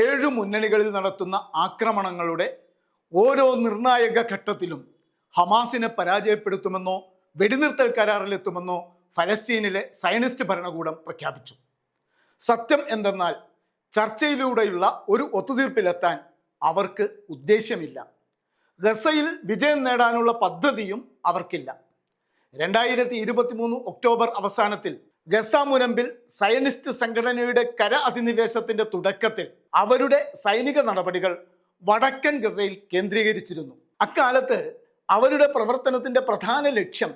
ഏഴു മുന്നണികളിൽ നടത്തുന്ന ആക്രമണങ്ങളുടെ ഓരോ നിർണായക ഘട്ടത്തിലും ഹമാസിനെ പരാജയപ്പെടുത്തുമെന്നോ വെടിനിർത്തൽ കരാറിലെത്തുമെന്നോ ഫലസ്തീനിലെ സയനിസ്റ്റ് ഭരണകൂടം പ്രഖ്യാപിച്ചു. സത്യം എന്തെന്നാൽ ചർച്ചയിലൂടെയുള്ള ഒരു ഒത്തുതീർപ്പിലെത്താൻ അവർക്ക് ഉദ്ദേശ്യമില്ല. ഗസയിൽ വിജയം നേടാനുള്ള പദ്ധതിയും അവർക്കില്ല. രണ്ടായിരത്തി ഇരുപത്തി മൂന്ന് ഒക്ടോബർ അവസാനത്തിൽ ഗസ മുനമ്പിൽ സയനിസ്റ്റ് സംഘടനയുടെ കര അധിനിവേശത്തിന്റെ തുടക്കത്തിൽ അവരുടെ സൈനിക നടപടികൾ വടക്കൻ ഗസയിൽ കേന്ദ്രീകരിച്ചിരുന്നു. അക്കാലത്ത് അവരുടെ പ്രവർത്തനത്തിന്റെ പ്രധാന ലക്ഷ്യം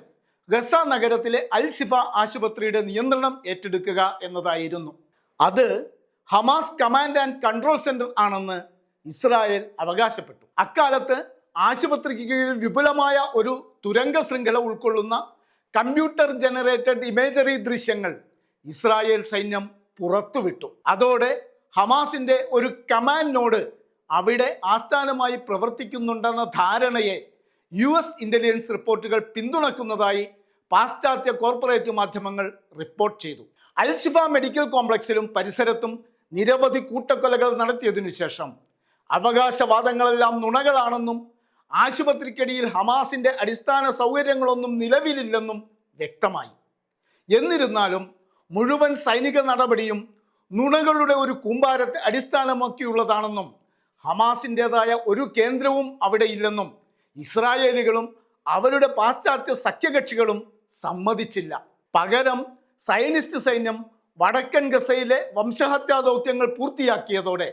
ഗസ നഗരത്തിലെ അൽ ഷിഫ ആശുപത്രിയുടെ നിയന്ത്രണം ഏറ്റെടുക്കുക എന്നതായിരുന്നു. അത് Hamas command and control centre ആണെന്ന് ഇസ്രായേൽ അവകാശപ്പെട്ടു. അക്കാലത്ത് ആശുപത്രിക്ക് കീഴിൽ വിപുലമായ ഒരു തുരങ്ക ശൃംഖല ഉൾക്കൊള്ളുന്ന കമ്പ്യൂട്ടർ ജനറേറ്റഡ് ഇമേജറി ദൃശ്യങ്ങൾ ഇസ്രായേൽ സൈന്യം പുറത്തുവിട്ടു. അതോടെ ഹമാസിന്റെ ഒരു കമാൻഡ് നോട് അവിടെ ആസ്ഥാനമായി പ്രവർത്തിക്കുന്നുണ്ടെന്ന ധാരണയെ യു എസ് ഇന്റലിജൻസ് റിപ്പോർട്ടുകൾ പിന്തുണക്കുന്നതായി പാശ്ചാത്യ കോർപ്പറേറ്റ് മാധ്യമങ്ങൾ റിപ്പോർട്ട് ചെയ്തു. അൽഷിഫ മെഡിക്കൽ കോംപ്ലക്സിലും പരിസരത്തും നിരവധി കൂട്ടക്കൊലകൾ നടത്തിയതിനു ശേഷം അവകാശവാദങ്ങളെല്ലാം നുണകളാണെന്നും ആശുപത്രിക്കടിയിൽ ഹമാസിന്റെ അടിസ്ഥാന സൗകര്യങ്ങളൊന്നും നിലവിലില്ലെന്നും വ്യക്തമായി. എന്നിരുന്നാലും മുഴുവൻ സൈനിക നടപടിയും നുണകളുടെ ഒരു കൂമ്പാരത്തെ അടിസ്ഥാനമാക്കിയുള്ളതാണെന്നും ഹമാസിന്റെതായ ഒരു കേന്ദ്രവും അവിടെ ഇല്ലെന്നും ഇസ്രായേലികളും അവരുടെ പാശ്ചാത്യ സഖ്യകക്ഷികളും സമ്മതിച്ചില്ല. പകരം സയനിസ്റ്റ് സൈന്യം വടക്കൻ ഗസയിലെ വംശഹത്യാ ദൗത്യങ്ങൾ പൂർത്തിയാക്കിയതോടെ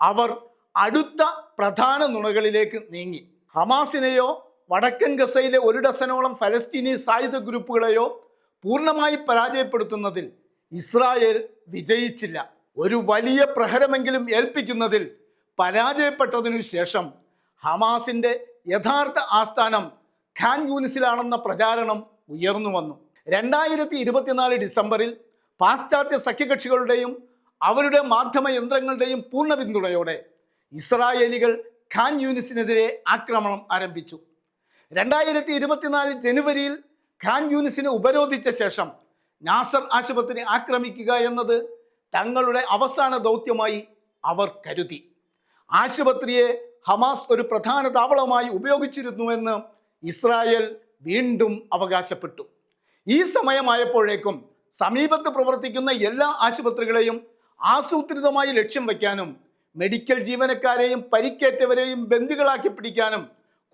അവർ അടുത്ത പ്രധാന നുണകളിലേക്ക് നീങ്ങി. ഹമാസിനെയോ വടക്കൻ ഗസയിലെ ഒരു ഡസനോളം ഫലസ്തീനി സായുധ ഗ്രൂപ്പുകളെയോ പൂർണമായി പരാജയപ്പെടുത്തുന്നതിൽ ഇസ്രായേൽ വിജയിച്ചില്ല. ഒരു വലിയ പ്രഹരമെങ്കിലും ഏൽപ്പിക്കുന്നതിൽ പരാജയപ്പെട്ടതിനു ശേഷം ഹമാസിന്റെ യഥാർത്ഥ ആസ്ഥാനം ഖാൻ യൂനിസിലാണെന്ന പ്രചാരണം ഉയർന്നു വന്നു. രണ്ടായിരത്തി ഇരുപത്തിനാല് ഡിസംബറിൽ പാശ്ചാത്യ സഖ്യകക്ഷികളുടെയും അവരുടെ മാധ്യമ യന്ത്രങ്ങളുടെയും പൂർണ പിന്തുണയോടെ ഇസ്രായേലികൾ ഖാൻ യൂനിസിനെതിരെ ആക്രമണം ആരംഭിച്ചു. രണ്ടായിരത്തി ഇരുപത്തിനാല് ജനുവരിയിൽ ഖാൻ യൂനിസിനെ ഉപരോധിച്ച ശേഷം നാസർ ആശുപത്രി ആക്രമിക്കുക എന്നത് തങ്ങളുടെ അവസാന ദൗത്യമായി അവർ കരുതി. ആശുപത്രിയെ ഹമാസ് ഒരു പ്രധാന താവളമായി ഉപയോഗിച്ചിരുന്നുവെന്ന് ഇസ്രായേൽ വീണ്ടും അവകാശപ്പെട്ടു. ഈ സമയമായപ്പോഴേക്കും സമീപത്ത് പ്രവർത്തിക്കുന്ന എല്ലാ ആശുപത്രികളെയും ആസൂത്രിതമായി ലക്ഷ്യം വയ്ക്കാനും മെഡിക്കൽ ജീവനക്കാരെയും പരിക്കേറ്റവരെയും ബന്ദികളാക്കി പിടിക്കാനും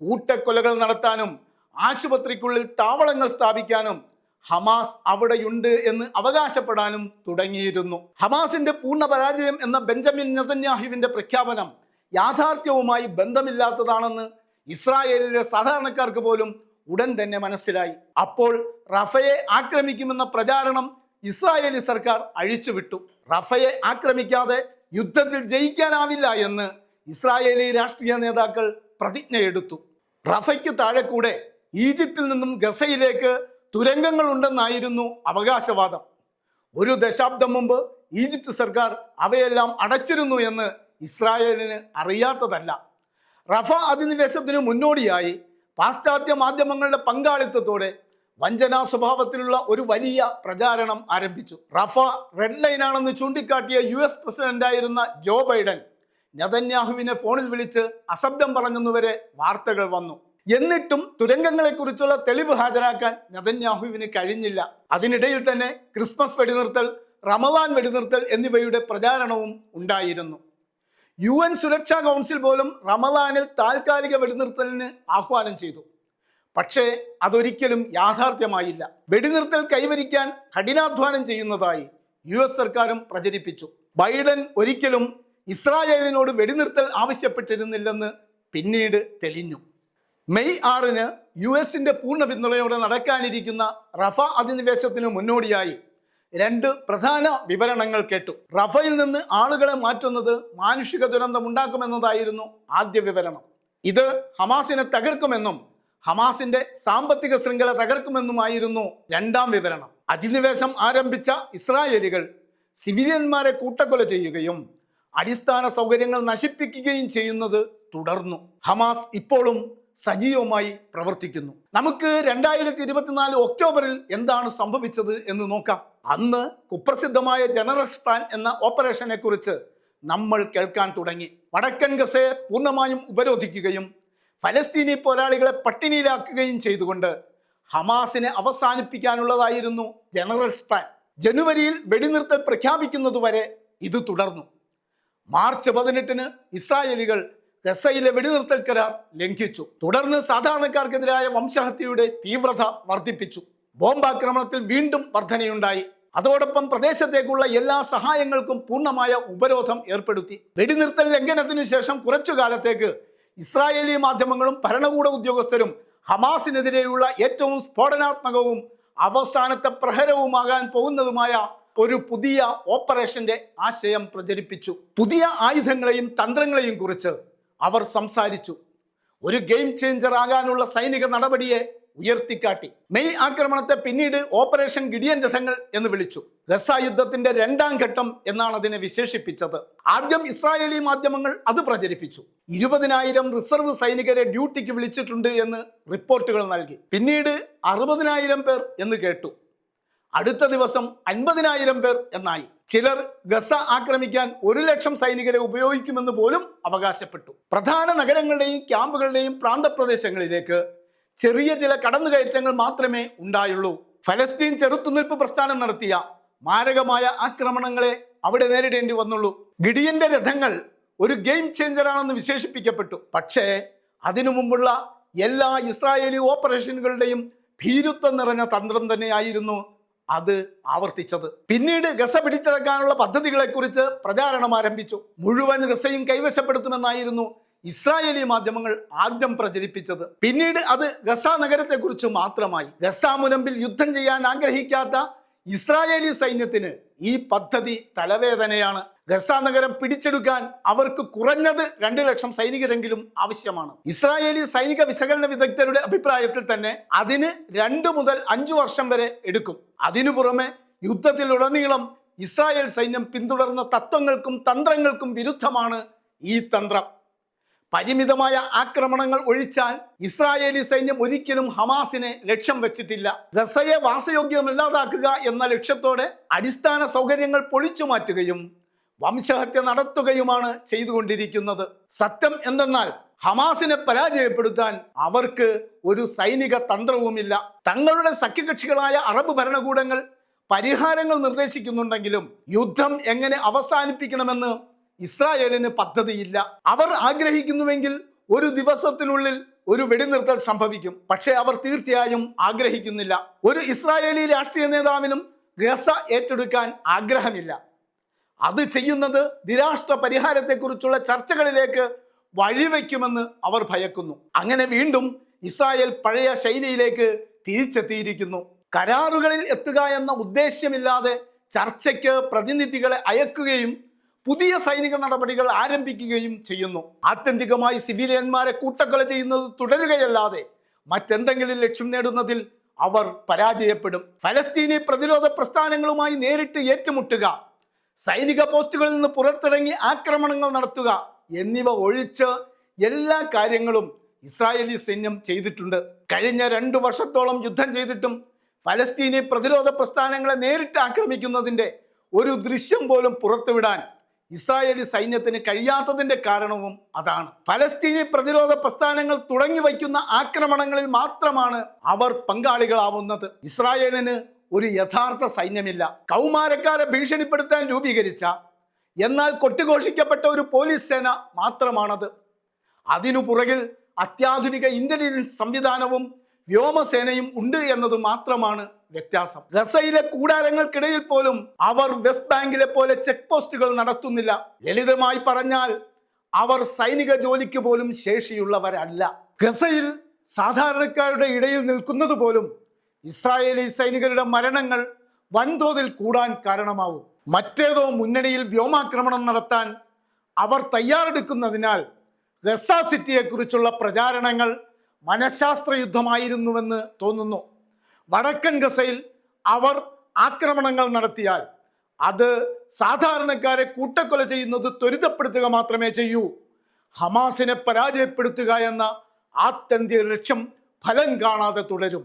കൂട്ടക്കൊലകൾ നടത്താനും ആശുപത്രിക്കുള്ളിൽ താവളങ്ങൾ സ്ഥാപിക്കാനും ഹമാസ് അവിടെയുണ്ട് എന്ന് അവകാശപ്പെടാനും തുടങ്ങിയിരുന്നു. ഹമാസിന്റെ പൂർണ പരാജയം എന്ന ബെഞ്ചമിൻ നെതന്യാഹുവിന്റെ പ്രഖ്യാപനം യാഥാർത്ഥ്യവുമായി ബന്ധമില്ലാത്തതാണെന്ന് ഇസ്രായേലിലെ സാധാരണക്കാർക്ക് പോലും ഉടൻ തന്നെ മനസ്സിലായി. അപ്പോൾ റഫയെ ആക്രമിക്കുമെന്ന പ്രചാരണം ഇസ്രായേലി സർക്കാർ അഴിച്ചുവിട്ടു. റഫയെ ആക്രമിക്കാതെ യുദ്ധത്തിൽ ജയിക്കാനാവില്ല എന്ന് ഇസ്രായേലി രാഷ്ട്രീയ നേതാക്കൾ പ്രതിജ്ഞ എടുത്തു. റഫയ്ക്ക് താഴെ കൂടെ ഈജിപ്തിൽ നിന്നും ഗസയിലേക്ക് തുരങ്കങ്ങൾ ഉണ്ടെന്നായിരുന്നു അവകാശവാദം. ഒരു ദശാബ്ദം മുമ്പ് ഈജിപ്ത് സർക്കാർ അവയെല്ലാം അടച്ചിരുന്നു എന്ന് ഇസ്രായേലിന് അറിയാത്തതല്ല. റഫ അധിനിവേശത്തിന് മുന്നോടിയായി പാശ്ചാത്യ മാധ്യമങ്ങളുടെ പങ്കാളിത്തത്തോടെ വഞ്ചനാ സ്വഭാവത്തിലുള്ള ഒരു വലിയ പ്രചാരണം ആരംഭിച്ചു. റഫ റെഡ് ലൈൻ ആണെന്ന് ചൂണ്ടിക്കാട്ടിയ യു എസ് പ്രസിഡന്റായിരുന്ന ജോ ബൈഡൻ നെതന്യാഹുവിനെ ഫോണിൽ വിളിച്ച് അസഭ്യം പറഞ്ഞെന്നുവരെ വാർത്തകൾ വന്നു. എന്നിട്ടും തുരങ്കങ്ങളെക്കുറിച്ചുള്ള തെളിവ് ഹാജരാക്കാൻ നെതന്യാഹുവിന് കഴിഞ്ഞില്ല. അതിനിടയിൽ തന്നെ ക്രിസ്മസ് വെടിനിർത്തൽ റമദാൻ വെടിനിർത്തൽ എന്നിവയുടെ പ്രചാരണവും ഉണ്ടായിരുന്നു. യു എൻ സുരക്ഷാ കൗൺസിൽ പോലും റമദാനിൽ താൽക്കാലിക വെടിനിർത്തലിന് ആഹ്വാനം ചെയ്തു. പക്ഷേ അതൊരിക്കലും യാഥാർത്ഥ്യമായില്ല. വെടിനിർത്തൽ കൈവരിക്കാൻ കഠിനാധ്വാനം ചെയ്യുന്നതായി യു എസ് സർക്കാരും പ്രചരിപ്പിച്ചു. ബൈഡൻ ഒരിക്കലും ഇസ്രായേലിനോട് വെടിനിർത്തൽ ആവശ്യപ്പെട്ടിരുന്നില്ലെന്ന് പിന്നീട് തെളിഞ്ഞു. മെയ് ആറിന് യു എസിന്റെ പൂർണ പിന്തുണയോടെ നടക്കാനിരിക്കുന്ന റഫ അധിനിവേശത്തിന് മുന്നോടിയായി രണ്ട് പ്രധാന വിവരണങ്ങൾ കേട്ടു. റഫയിൽ നിന്ന് ആളുകളെ മാറ്റുന്നത് മാനുഷിക ദുരന്തം ഉണ്ടാക്കുമെന്നതായിരുന്നു ആദ്യ വിവരണം. ഇത് ഹമാസിനെ തകർക്കുമെന്നും ഹമാസിന്റെ സാമ്പത്തിക ശൃംഖല തകർക്കുമെന്നുമായിരുന്നു രണ്ടാം വിവരണം. അധിനിവേശം ആരംഭിച്ച ഇസ്രായേലികൾ സിവിലിയന്മാരെ കൂട്ടക്കൊല ചെയ്യുകയും അടിസ്ഥാന സൗകര്യങ്ങൾ നശിപ്പിക്കുകയും ചെയ്യുന്നത് തുടർന്നു. ഹമാസ് ഇപ്പോഴും സജീവമായി പ്രവർത്തിക്കുന്നു. നമുക്ക് രണ്ടായിരത്തി ഇരുപത്തിനാല് ഒക്ടോബറിൽ എന്താണ് സംഭവിച്ചത് എന്ന് നോക്കാം. അന്ന് കുപ്രസിദ്ധമായ ജനറൽ പ്ലാൻ എന്ന ഓപ്പറേഷനെ കുറിച്ച് നമ്മൾ കേൾക്കാൻ തുടങ്ങി. വടക്കൻ ഗസയെ പൂർണമായും ഉപരോധിക്കുകയും ഫലസ്തീനി പോരാളികളെ പട്ടിണിയിലാക്കുകയും ചെയ്തുകൊണ്ട് ഹമാസിനെ അവസാനിപ്പിക്കാനുള്ളതായിരുന്നു ജനറൽസ് പ്ലാൻ ജനുവരിയിൽ വെടിനിർത്തൽ പ്രഖ്യാപിക്കുന്നതുവരെ ഇത് തുടർന്നു. മാർച്ച് പതിനെട്ടിന് ഇസ്രായേലികൾ ഗസയിലെ വെടിനിർത്തൽ കരാർ ലംഘിച്ചു. തുടർന്ന് സാധാരണക്കാർക്കെതിരായ വംശഹത്യയുടെ തീവ്രത വർദ്ധിപ്പിച്ചു. ബോംബാക്രമണത്തിൽ വീണ്ടും വർധനയുണ്ടായി. അതോടൊപ്പം പ്രദേശത്തേക്കുള്ള എല്ലാ സഹായങ്ങൾക്കും പൂർണമായ ഉപരോധം ഏർപ്പെടുത്തി. വെടിനിർത്തൽ ലംഘനത്തിനു ശേഷം കുറച്ചു കാലത്തേക്ക് ഇസ്രായേലി മാധ്യമങ്ങളും ഭരണകൂട ഉദ്യോഗസ്ഥരും ഹമാസിനെതിരെയുള്ള ഏറ്റവും സ്ഫോടനാത്മകവും അവസാനത്തെ പ്രഹരവുമാകാൻ പോകുന്നതുമായ ഒരു പുതിയ ഓപ്പറേഷന്റെ ആശയം പ്രചരിപ്പിച്ചു. പുതിയ ആയുധങ്ങളെയും തന്ത്രങ്ങളെയും കുറിച്ച് അവർ സംസാരിച്ചു. ഒരു ഗെയിം ചേഞ്ചർ ആകാനുള്ള സൈനിക നടപടിയെ ഉയർത്തിക്കാട്ടി. മെയ് ആക്രമണത്തെ പിന്നീട് ഓപ്പറേഷൻ ഗിഡിയൻ രഥങ്ങൾ എന്ന് വിളിച്ചു. ഗസ യുദ്ധത്തിന്റെ രണ്ടാം ഘട്ടം എന്നാണ് അതിനെ വിശേഷിപ്പിച്ചത്. ആദ്യം ഇസ്രായേലി മാധ്യമങ്ങൾ അത് പ്രചരിപ്പിച്ചു. ഇരുപതിനായിരം റിസർവ് സൈനികരെ ഡ്യൂട്ടിക്ക് വിളിച്ചിട്ടുണ്ട് എന്ന് റിപ്പോർട്ടുകൾ നൽകി. പിന്നീട് അറുപതിനായിരം പേർ എന്ന് കേട്ടു. അടുത്ത ദിവസം അൻപതിനായിരം പേർ എന്നായി. ചിലർ ഗസ ആക്രമിക്കാൻ ഒരു ലക്ഷം സൈനികരെ ഉപയോഗിക്കുമെന്ന് പോലും അവകാശപ്പെട്ടു. പ്രധാന നഗരങ്ങളുടെയും ക്യാമ്പുകളുടെയും പ്രാന്തപ്രദേശങ്ങളിലേക്ക് ചെറിയ ചില കടന്നുകയറ്റങ്ങൾ മാത്രമേ ഉണ്ടായുള്ളൂ. ഫലസ്തീൻ ചെറുത്തുനിൽപ്പ് പ്രസ്ഥാനം നടത്തിയ മാരകമായ ആക്രമണങ്ങളെ അവിടെ നേരിടേണ്ടി വന്നുള്ളൂ. ഗിഡിയന്റെ രഥങ്ങൾ ഒരു ഗെയിം ചേഞ്ചറാണെന്ന് വിശേഷിപ്പിക്കപ്പെട്ടു. പക്ഷേ അതിനു മുമ്പുള്ള എല്ലാ ഇസ്രായേലി ഓപ്പറേഷനുകളുടെയും ഭീരുത്വം നിറഞ്ഞ തന്ത്രം തന്നെയായിരുന്നു അത് ആവർത്തിച്ചത്. പിന്നീട് ഗസ പിടിച്ചടക്കാനുള്ള പദ്ധതികളെക്കുറിച്ച് പ്രചാരണം ആരംഭിച്ചു. മുഴുവൻ ഗസയും കൈവശപ്പെടുത്തുമെന്നായിരുന്നു ഇസ്രായേലി മാധ്യമങ്ങൾ ആദ്യം പ്രചരിപ്പിച്ചത്. പിന്നീട് അത് ഗസ നഗരത്തെക്കുറിച്ച് മാത്രമായി. ഗസ മുനമ്പിൽ യുദ്ധം ചെയ്യാൻ ആഗ്രഹിക്കാത്ത ഇസ്രായേലി സൈന്യത്തിന് ഈ പദ്ധതി തലവേദനയാണ്. ഗസ നഗരം പിടിച്ചെടുക്കാൻ അവർക്ക് കുറഞ്ഞത് രണ്ടു ലക്ഷം സൈനികരെങ്കിലും ആവശ്യമാണ്. ഇസ്രായേലി സൈനിക വിശകലന വിദഗ്ധരുടെ അഭിപ്രായത്തിൽ തന്നെ അതിന് രണ്ടു മുതൽ അഞ്ചു വർഷം വരെ എടുക്കും. അതിനു പുറമെ യുദ്ധത്തിലുടനീളം ഇസ്രായേൽ സൈന്യം പിന്തുടർന്ന തത്വങ്ങൾക്കും തന്ത്രങ്ങൾക്കും വിരുദ്ധമാണ് ഈ തന്ത്രം. പരിമിതമായ ആക്രമണങ്ങൾ ഒഴിച്ചാൽ ഇസ്രായേലി സൈന്യം ഒരിക്കലും ഹമാസിനെ ലക്ഷ്യം വെച്ചിട്ടില്ല. ഗസയെ വാസയോഗ്യമല്ലാതാക്കുക എന്ന ലക്ഷ്യത്തോടെ അടിസ്ഥാന സൗകര്യങ്ങൾ പൊളിച്ചു മാറ്റുകയും വംശഹത്യ നടത്തുകയുമാണ് ചെയ്തുകൊണ്ടിരിക്കുന്നത്. സത്യം എന്തെന്നാൽ ഹമാസിനെ പരാജയപ്പെടുത്താൻ അവർക്ക് ഒരു സൈനിക തന്ത്രവുമില്ല. തങ്ങളുടെ സഖ്യകക്ഷികളായ അറബ് ഭരണകൂടങ്ങൾ പരിഹാരങ്ങൾ നിർദ്ദേശിക്കുന്നുണ്ടെങ്കിലും യുദ്ധം എങ്ങനെ അവസാനിപ്പിക്കണമെന്ന് ഇസ്രായേലിന് പദ്ധതിയില്ല. അവർ ആഗ്രഹിക്കുന്നുവെങ്കിൽ ഒരു ദിവസത്തിനുള്ളിൽ ഒരു വെടിനിർത്തൽ സംഭവിക്കും. പക്ഷേ അവർ തീർച്ചയായും ആഗ്രഹിക്കുന്നില്ല. ഒരു ഇസ്രായേലി രാഷ്ട്രീയ നേതാവിനും ഗസ ഏറ്റെടുക്കാൻ ആഗ്രഹമില്ല. അത് ചെയ്യുന്നത് നിരാഷ്ട്ര പരിഹാരത്തെക്കുറിച്ചുള്ള ചർച്ചകളിലേക്ക് വഴിവെക്കുമെന്ന് അവർ ഭയക്കുന്നു. അങ്ങനെ വീണ്ടും ഇസ്രായേൽ പഴയ ശൈലിയിലേക്ക് തിരിച്ചെത്തിയിരിക്കുന്നു. കരാറുകളിൽ എത്തുക എന്ന ഉദ്ദേശ്യമില്ലാതെ ചർച്ചയ്ക്ക് പ്രതിനിധികളെ അയക്കുകയും പുതിയ സൈനിക നടപടികൾ ആരംഭിക്കുകയും ചെയ്യുന്നു. ആത്യന്തികമായി സിവിലിയന്മാരെ കൂട്ടക്കൊല ചെയ്യുന്നത് തുടരുകയല്ലാതെ മറ്റെന്തെങ്കിലും ലക്ഷ്യം നേടുന്നതിൽ അവർ പരാജയപ്പെടും. ഫലസ്തീനി പ്രതിരോധ പ്രസ്ഥാനങ്ങളുമായി നേരിട്ട് ഏറ്റുമുട്ടുക. സൈനിക പോസ്റ്റുകളിൽ നിന്ന് പുറത്തിറങ്ങി ആക്രമണങ്ങൾ നടത്തുക എന്നിവ ഒഴിച്ച് എല്ലാ കാര്യങ്ങളും ഇസ്രായേലി സൈന്യം ചെയ്തിട്ടുണ്ട്. കഴിഞ്ഞ രണ്ടു വർഷത്തോളം യുദ്ധം ചെയ്തിട്ടും ഫലസ്തീനി പ്രതിരോധ പ്രസ്ഥാനങ്ങളെ നേരിട്ട് ആക്രമിക്കുന്നതിന്റെ ഒരു ദൃശ്യം പോലും പുറത്തുവിടാൻ ഇസ്രായേലി സൈന്യത്തിന് കഴിയാത്തതിന്റെ കാരണവും അതാണ്. ഫലസ്തീനി പ്രതിരോധ പ്രസ്ഥാനങ്ങൾ തുടങ്ങി വയ്ക്കുന്ന ആക്രമണങ്ങളിൽ മാത്രമാണ് അവർ പങ്കാളികളാവുന്നത്. ഇസ്രായേലിന് ഒരു യഥാർത്ഥ സൈന്യമില്ല. കൗമാരക്കാരെ ഭീഷണിപ്പെടുത്താൻ രൂപീകരിച്ച എന്നാൽ കൊട്ടിഘോഷിക്കപ്പെട്ട ഒരു പോലീസ് സേന മാത്രമാണത്. അതിനു പുറകിൽ അത്യാധുനിക ഇന്റലിജൻസ് സംവിധാനവും വ്യോമസേനയും ഉണ്ട് എന്നത് മാത്രമാണ് വ്യത്യാസം. ഗസയിലെ കൂടാരങ്ങൾക്കിടയിൽ പോലും അവർ വെസ്റ്റ് ബാങ്കിലെ പോലെ ചെക്ക് പോസ്റ്റുകൾ നടത്തുന്നില്ല. ലളിതമായി പറഞ്ഞാൽ അവർ സൈനിക ജോലിക്ക് പോലും ശേഷിയുള്ളവരല്ല. ഗസയിൽ സാധാരണക്കാരുടെ ഇടയിൽ നിൽക്കുന്നത് പോലും ഇസ്രായേലി സൈനികരുടെ മരണങ്ങൾ വൻതോതിൽ കൂടാൻ കാരണമാവും. മറ്റേതോ മുന്നണിയിൽ വ്യോമാക്രമണം നടത്താൻ അവർ തയ്യാറെടുക്കുന്നതിനാൽ ഗസ സിറ്റിയെക്കുറിച്ചുള്ള പ്രചാരണങ്ങൾ മനഃശാസ്ത്ര യുദ്ധമായിരുന്നുവെന്ന് തോന്നുന്നു. വടക്കൻ ഗസയിൽ അവർ ആക്രമണങ്ങൾ നടത്തിയാൽ അത് സാധാരണക്കാരെ കൂട്ടക്കൊല ചെയ്യുന്നത് ത്വരിതപ്പെടുത്തുക മാത്രമേ ചെയ്യൂ. ഹമാസിനെ പരാജയപ്പെടുത്തുക എന്ന ആത്യന്തിക ലക്ഷ്യം ഫലം കാണാതെ തുടരും.